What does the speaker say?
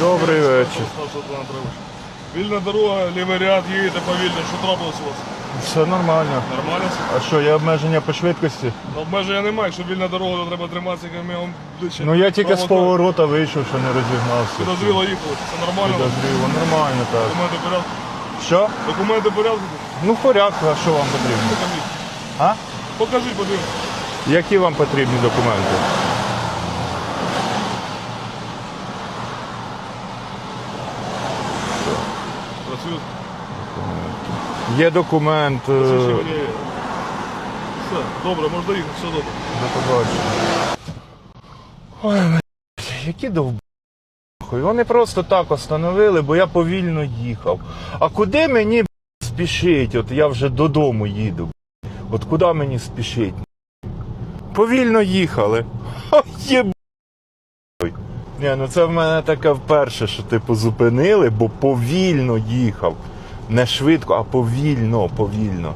Добрий вечір. Вільна дорога, лівий ряд, їдете повільно, що трапилось у вас? Все нормально. Нормально? все? А що, є обмеження по швидкості? Ну, обмеження немає, якщо вільна дорога, то треба триматися як мінімум ближче. Ну я тільки з поворота вийшов, що не розігнався. Підозріло їхали, це нормально? Підозріло, нормально так. Документи в порядку? Що? Документи в порядку? Ну в порядку, а що вам потрібно? Покажіть. А? Покажіть, подивимось. Які вам потрібні документи? Працюють. Є документ. е, Посвідчення водія. Все, добре, можна їхати, все добре. До побачення. Ой, блядь, які довб... Вони просто так остановили, бо я повільно їхав. А куди мені б**, спішить? От я вже додому їду. От куди мені спішить? Повільно їхали. Ха, Є Ні, ну це в мене таке вперше, що типу зупинили, бо повільно їхав. Не швидко, а повільно, повільно.